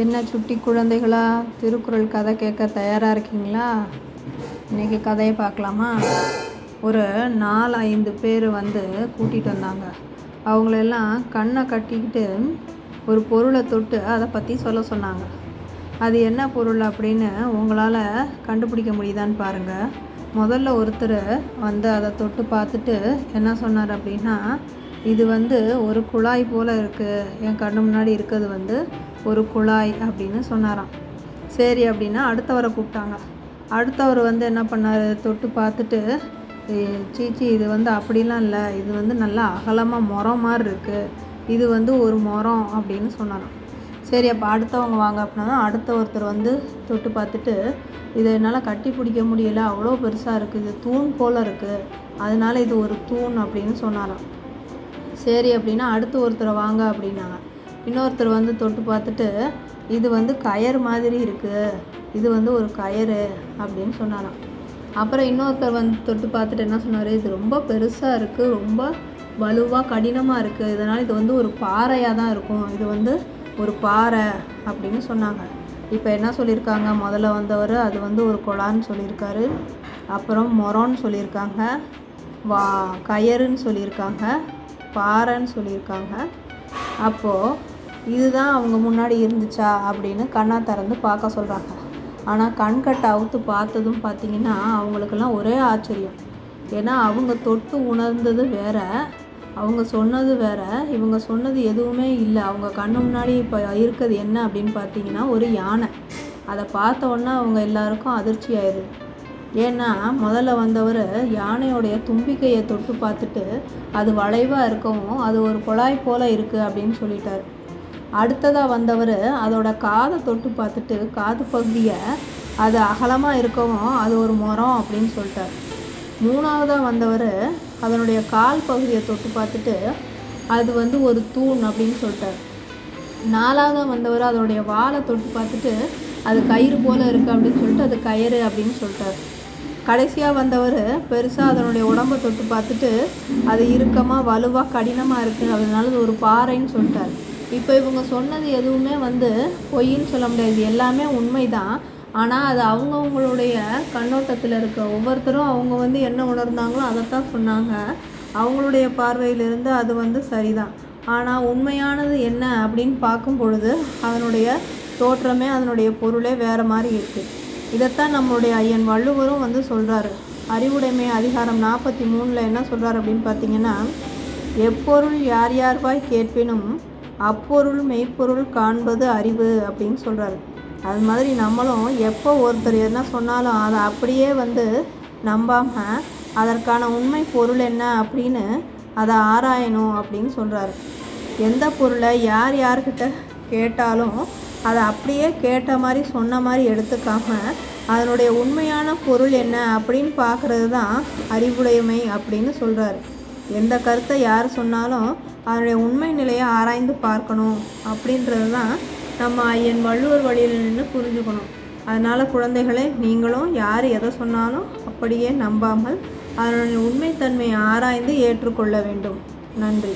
என்ன சுட்டி குழந்தைகளா திருக்குறள் கதை கேட்க தயாராக இருக்கீங்களா? இன்றைக்கி கதையை பார்க்கலாமா? ஒரு நாலு ஐந்து பேர் வந்து கூட்டிகிட்டு வந்தாங்க. அவங்களெல்லாம் கண்ணை கட்டிக்கிட்டு ஒரு பொருளை தொட்டு அதை பற்றி சொல்ல சொன்னாங்க. அது என்ன பொருள் அப்படின்னு உங்களால் கண்டுபிடிக்க முடியுதான்னு பாருங்கள் முதல்ல ஒருத்தர் வந்து அதை தொட்டு பார்த்துட்டு என்ன சொன்னார் அப்படின்னா இது வந்து ஒரு குழாய் போல் இருக்குது என் கண்ணு முன்னாடி இருக்கிறது வந்து ஒரு குழாய் அப்படின்னு சொன்னாராம். சரி அப்படின்னா அடுத்தவரை கூப்பிட்டாங்க. அடுத்தவர் வந்து என்ன பண்ணார்? தொட்டு பார்த்துட்டு சீச்சி இது வந்து அப்படிலாம் இல்லை. இது வந்து நல்லா அகலமாக முறம் மாதிரி இருக்குது இது வந்து ஒரு முறம் அப்படின்னு சொன்னாராம். சரி அப்போ அடுத்தவங்க வாங்க அப்படின்னா அடுத்த ஒருத்தர் வந்து தொட்டு பார்த்துட்டு இதை என்னால் கட்டி பிடிக்க முடியல. அவ்வளோ பெருசாக இருக்குது இது தூண் போல் இருக்குது அதனால் இது ஒரு தூண் அப்படின்னு சொன்னாராம். சரி அப்படின்னா அடுத்து ஒருத்தரை வாங்க அப்படின்னாங்க. இன்னொருத்தர் வந்து தொட்டு பார்த்துட்டு இது வந்து கயர் மாதிரி இருக்குது இது வந்து ஒரு கயறு அப்படின்னு சொன்னாராம். அப்புறம் இன்னொருத்தர் வந்து தொட்டு பார்த்துட்டு என்ன சொன்னார் இது ரொம்ப பெருசாக இருக்குது ரொம்ப வலுவாக கடினமாக இருக்குது இதனால் இது வந்து ஒரு பாறையாக தான் இருக்கும் இது வந்து ஒரு பாறை அப்படின்னு சொன்னாங்க. இப்போ என்ன சொல்லியிருக்காங்க முதல்ல வந்தவர் அது வந்து ஒரு குழான்னு சொல்லியிருக்காரு அப்புறம் மொரோன்னு சொல்லியிருக்காங்க வா கயருன்னு சொல்லியிருக்காங்க பாறைன்னு சொல்லியிருக்காங்க. அப்போது இதுதான் அவங்க முன்னாடி இருந்துச்சா? அப்படின்னு கண்ணா திறந்து பார்க்க சொல்கிறாங்க ஆனால் கண்கட்டை அவுத்து பார்த்ததும் பார்த்திங்கன்னா அவங்களுக்கெல்லாம் ஒரே ஆச்சரியம். ஏன்னா அவங்க தொட்டு உணர்ந்தது வேற அவங்க சொன்னது வேற இவங்க சொன்னது எதுவுமே இல்லை. அவங்க கண்ணு முன்னாடி இப்போ இருக்கிறது என்ன அப்படின்னு பார்த்தீங்கன்னா ஒரு யானை. அதை பார்த்த உடனே அவங்க எல்லாருக்கும் அதிர்ச்சி ஆயிடுது. ஏன்னா முதல்ல வந்தவர் யானையோடைய தும்பிக்கையை தொட்டு பார்த்துட்டு அது வளைவாக இருக்கவும் அது ஒரு குழாய் போல் இருக்குது அப்படின்னு சொல்லிட்டார். அடுத்ததாக வந்தவர் அதோட காதை தொட்டு பார்த்துட்டு காது பகுதியை அது அகலமாக இருக்கவும் அது ஒரு மரம் அப்படின்னு சொல்லிட்டார். மூணாவதாக வந்தவர் அதனுடைய கால் பகுதியை தொட்டு பார்த்துட்டு அது வந்து ஒரு தூண் அப்படின்னு சொல்லிட்டார். நாலாவதாக வந்தவர் அதனுடைய வாழை தொட்டு பார்த்துட்டு அது கயிறு போல் இருக்குது அப்படின்னு சொல்லிட்டு அது கயிறு அப்படின்னு சொல்லிட்டார். கடைசியாக வந்தவர் பெருசாக அதனுடைய உடம்பை தொட்டு பார்த்துட்டு அது இறுக்கமாக வலுவாக கடினமாக இருக்குது அதனால அது ஒரு பாறைன்னு சொல்லிட்டார். இப்போ இவங்க சொன்னது எதுவுமே வந்து பொய்ன்னு சொல்ல முடியாது. எல்லாமே உண்மை தான் ஆனால் அது அவங்கவுங்களுடைய கண்ணோட்டத்தில் இருக்க ஒவ்வொருத்தரும் அவங்க வந்து என்ன உணர்ந்தாங்களோ அதைத்தான் சொன்னாங்க. அவங்களுடைய பார்வையிலிருந்து அது வந்து சரிதான். ஆனால் உண்மையானது என்ன அப்படின்னு பார்க்கும் பொழுது அதனுடைய தோற்றமே அதனுடைய பொருளே வேறு மாதிரி இருக்குது இதைத்தான் நம்மளுடைய ஐயன் வள்ளுவரும் வந்து சொல்கிறாரு அறிவுடைமை அதிகாரம் நாற்பத்தி மூணில் என்ன சொல்கிறார் அப்படின்னு பார்த்தீங்கன்னா எப்பொருள் யார் யார்வாய் கேட்பினும் அப்பொருள் மெய்ப்பொருள் காண்பது அறிவு அப்படின்னு சொல்கிறாரு அது மாதிரி நம்மளும் எப்போ ஒருத்தர் என்ன சொன்னாலும் அதை அப்படியே வந்து நம்பாமல் அதற்கான உண்மை பொருள் என்ன அப்படின்னு அதை ஆராயணும் அப்படின்னு சொல்கிறாரு எந்த பொருளை யார் யார்கிட்ட கேட்டாலும் அதை அப்படியே கேட்ட மாதிரி சொன்ன மாதிரி எடுத்துக்காம அதனுடைய உண்மையான பொருள் என்ன அப்படின்னு பார்க்குறது தான் அறிவுடைமை அப்படின்னு சொல்கிறாரு எந்த கருத்தை யார் சொன்னாலும் அதனுடைய உண்மை நிலையை ஆராய்ந்து பார்க்கணும் அப்படின்றது தான் நம்ம ஐயன் வள்ளுவர் வழியில் நின்று புரிஞ்சுக்கணும். அதனால் குழந்தைகளே நீங்களும் யார் எதை சொன்னாலும் அப்படியே நம்பாமல் அதனுடைய உண்மைத்தன்மையை ஆராய்ந்து ஏற்றுக்கொள்ள வேண்டும். நன்றி.